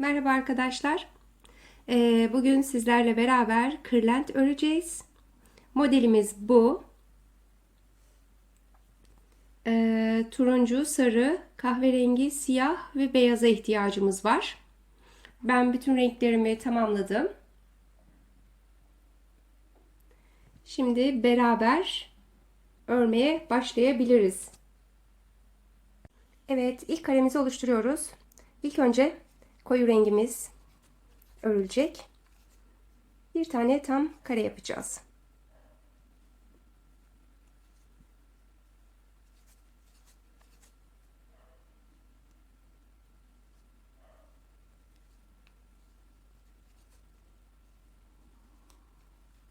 Merhaba arkadaşlar. Ee, bugün sizlerle beraber kırlent öreceğiz. Modelimiz bu. Ee, turuncu, sarı, kahverengi, siyah ve beyaza ihtiyacımız var. Ben bütün renklerimi tamamladım. Şimdi beraber örmeye başlayabiliriz. Evet, ilk karemizi oluşturuyoruz. İlk önce koyu rengimiz örülecek. Bir tane tam kare yapacağız.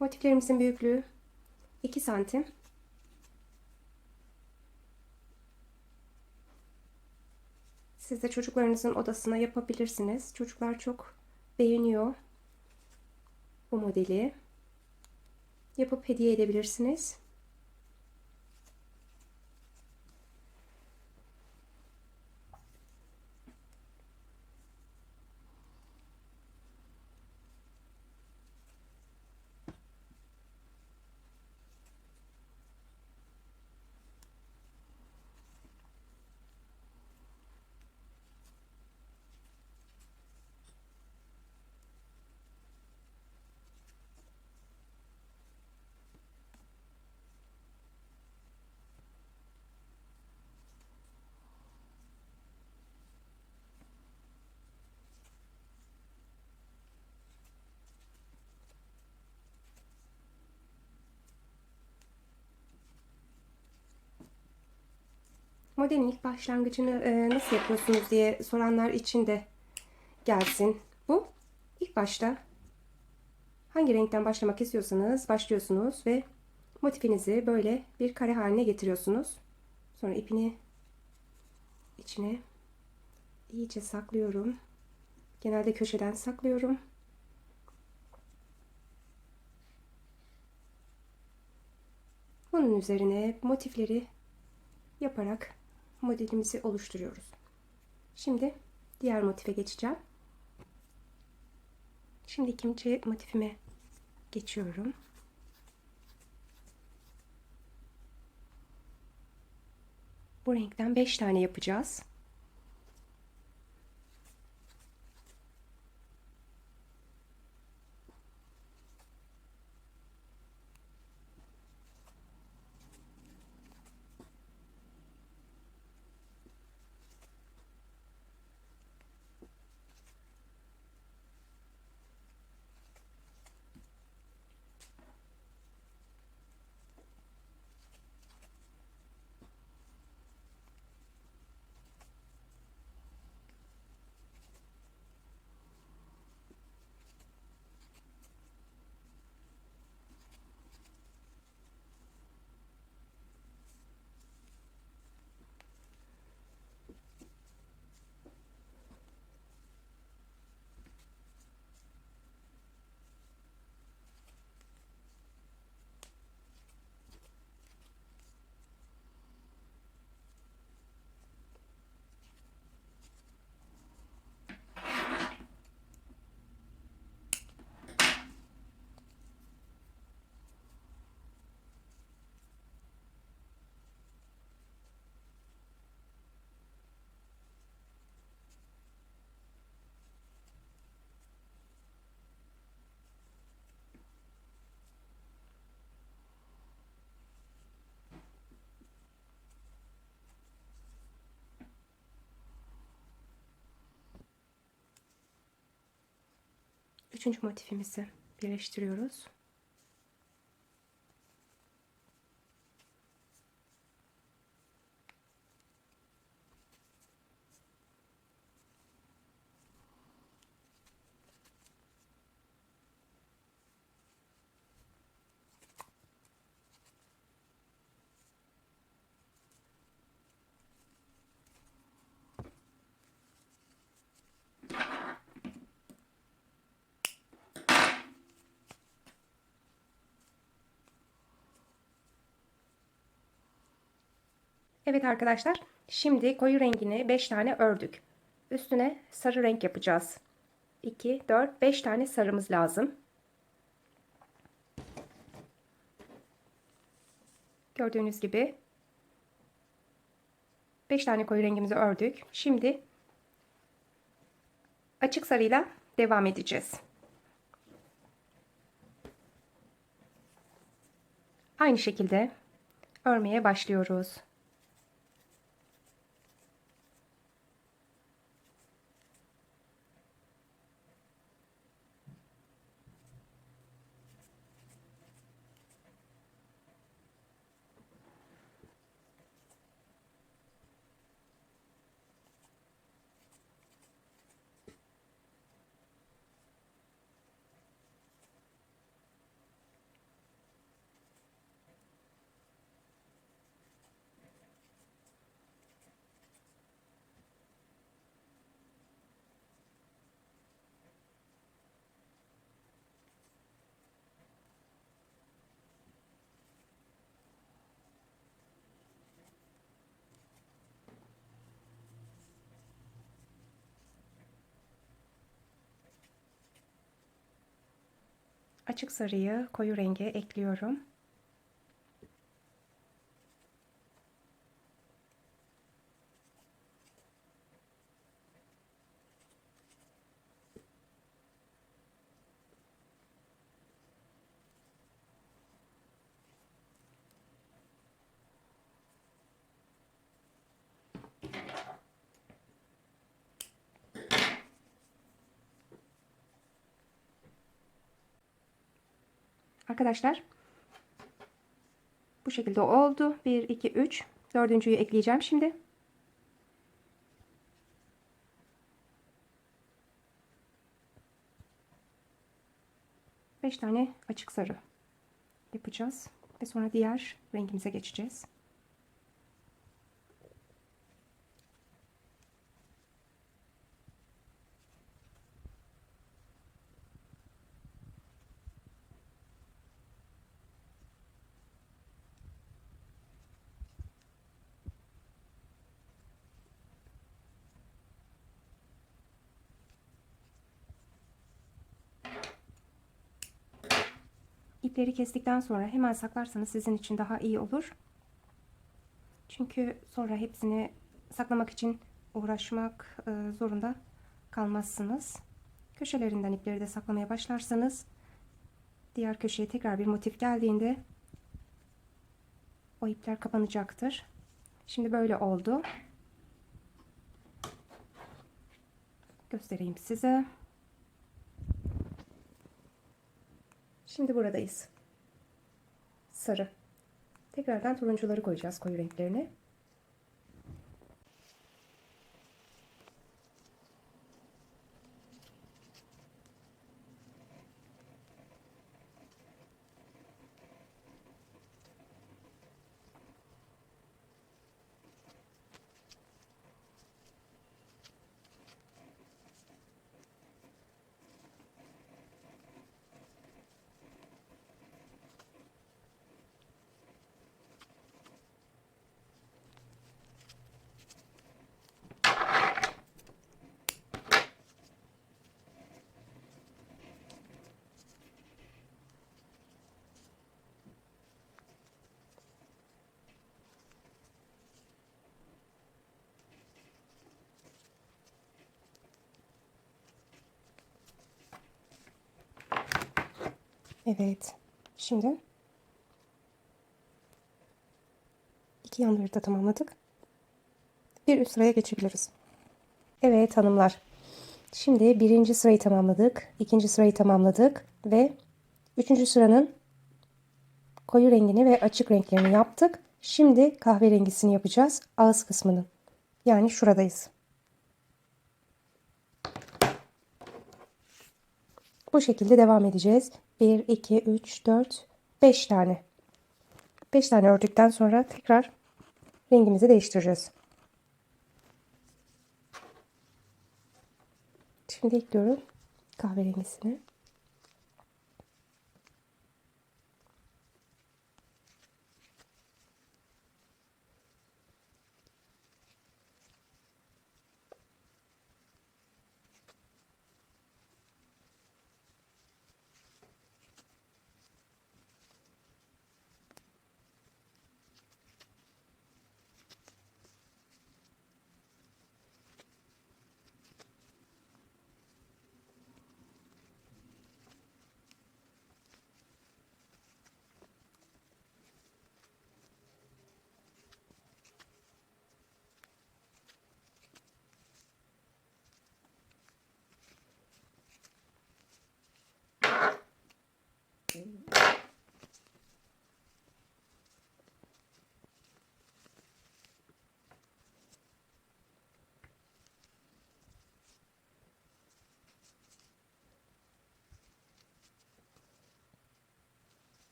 Motiflerimizin büyüklüğü 2 santim. Siz de çocuklarınızın odasına yapabilirsiniz. Çocuklar çok beğeniyor bu modeli. Yapıp hediye edebilirsiniz. Modelin ilk başlangıcını e, nasıl yapıyorsunuz diye soranlar için de gelsin bu. İlk başta hangi renkten başlamak istiyorsanız başlıyorsunuz ve motifinizi böyle bir kare haline getiriyorsunuz. Sonra ipini içine iyice saklıyorum. Genelde köşeden saklıyorum. Bunun üzerine motifleri yaparak modelimizi oluşturuyoruz. Şimdi diğer motife geçeceğim. Şimdi ikinci motifime geçiyorum. Bu renkten 5 tane yapacağız. Üçüncü motifimizi birleştiriyoruz. Evet arkadaşlar, şimdi koyu rengini 5 tane ördük. Üstüne sarı renk yapacağız. 2, 4, 5 tane sarımız lazım. Gördüğünüz gibi 5 tane koyu rengimizi ördük. Şimdi açık sarıyla devam edeceğiz. Aynı şekilde örmeye başlıyoruz. Açık sarıyı koyu renge ekliyorum. Arkadaşlar bu şekilde oldu. 1, 2, 3. Dördüncüyü ekleyeceğim şimdi. Beş tane açık sarı yapacağız. Ve sonra diğer rengimize geçeceğiz. İpleri kestikten sonra hemen saklarsanız sizin için daha iyi olur. Çünkü sonra hepsini saklamak için uğraşmak e, zorunda kalmazsınız. Köşelerinden ipleri de saklamaya başlarsanız diğer köşeye tekrar bir motif geldiğinde o ipler kapanacaktır. Şimdi böyle oldu. Göstereyim size. Şimdi buradayız. Sarı. Tekrardan turuncuları koyacağız koyu renklerini. Evet. Şimdi iki yanları da tamamladık. Bir üst sıraya geçebiliriz. Evet hanımlar. Şimdi birinci sırayı tamamladık. ikinci sırayı tamamladık. Ve üçüncü sıranın koyu rengini ve açık renklerini yaptık. Şimdi kahverengisini yapacağız. Ağız kısmının. Yani şuradayız. Bu şekilde devam edeceğiz. 1, 2, 3, 4, 5 tane. 5 tane ördükten sonra tekrar rengimizi değiştireceğiz. Şimdi ekliyorum kahverengisini.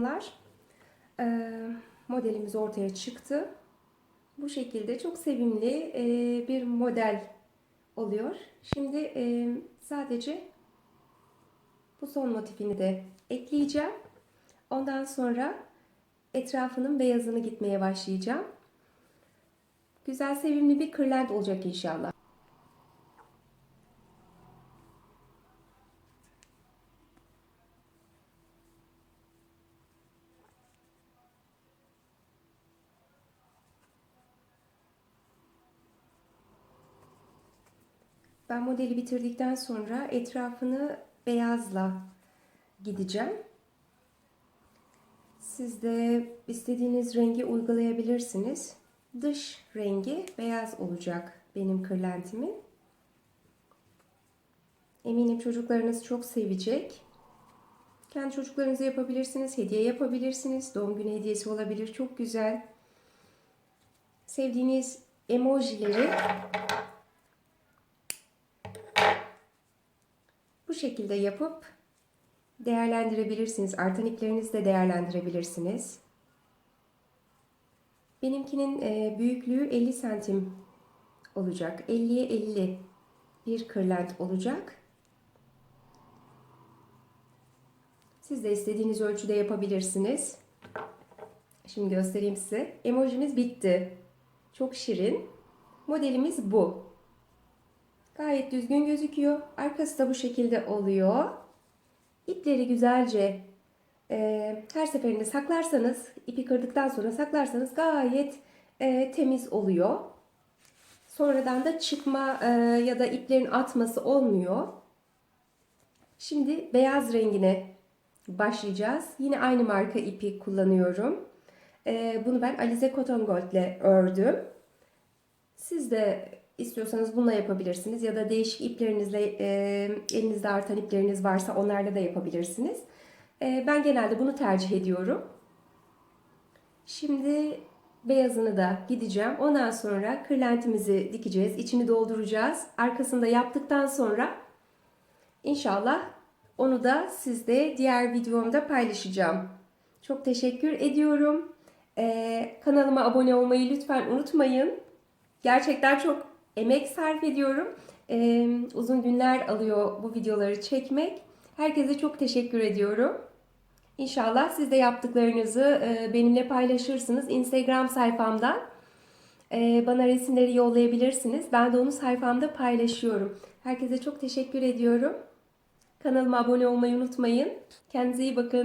Bunlar e, modelimiz ortaya çıktı. Bu şekilde çok sevimli e, bir model oluyor. Şimdi e, sadece bu son motifini de ekleyeceğim. Ondan sonra etrafının beyazını gitmeye başlayacağım. Güzel sevimli bir kırlent olacak inşallah. Ben modeli bitirdikten sonra etrafını beyazla gideceğim. Siz de istediğiniz rengi uygulayabilirsiniz. Dış rengi beyaz olacak benim kırlentimin. Eminim çocuklarınız çok sevecek. Kendi çocuklarınıza yapabilirsiniz, hediye yapabilirsiniz. Doğum günü hediyesi olabilir. Çok güzel. Sevdiğiniz emojileri şekilde yapıp değerlendirebilirsiniz. Artan iplerinizi de değerlendirebilirsiniz. Benimkinin e, büyüklüğü 50 santim olacak. 50'ye 50 bir kırlent olacak. Siz de istediğiniz ölçüde yapabilirsiniz. Şimdi göstereyim size. Emojimiz bitti. Çok şirin. Modelimiz bu. Gayet düzgün gözüküyor. Arkası da bu şekilde oluyor. İpleri güzelce e, her seferinde saklarsanız, ipi kırdıktan sonra saklarsanız gayet e, temiz oluyor. Sonradan da çıkma e, ya da iplerin atması olmuyor. Şimdi beyaz rengine başlayacağız. Yine aynı marka ipi kullanıyorum. E, bunu ben Alize Cotton Gold ile ördüm. Siz de istiyorsanız bununla yapabilirsiniz ya da değişik iplerinizle e, elinizde artan ipleriniz varsa onlarla da yapabilirsiniz. E, ben genelde bunu tercih ediyorum. Şimdi beyazını da gideceğim. Ondan sonra kırlentimizi dikeceğiz. içini dolduracağız. Arkasında yaptıktan sonra inşallah onu da sizde diğer videomda paylaşacağım. Çok teşekkür ediyorum. Ee, kanalıma abone olmayı lütfen unutmayın. Gerçekten çok emek sarf ediyorum. Ee, uzun günler alıyor bu videoları çekmek. Herkese çok teşekkür ediyorum. İnşallah siz de yaptıklarınızı e, benimle paylaşırsınız. Instagram sayfamdan e, bana resimleri yollayabilirsiniz. Ben de onu sayfamda paylaşıyorum. Herkese çok teşekkür ediyorum. Kanalıma abone olmayı unutmayın. Kendinize iyi bakın.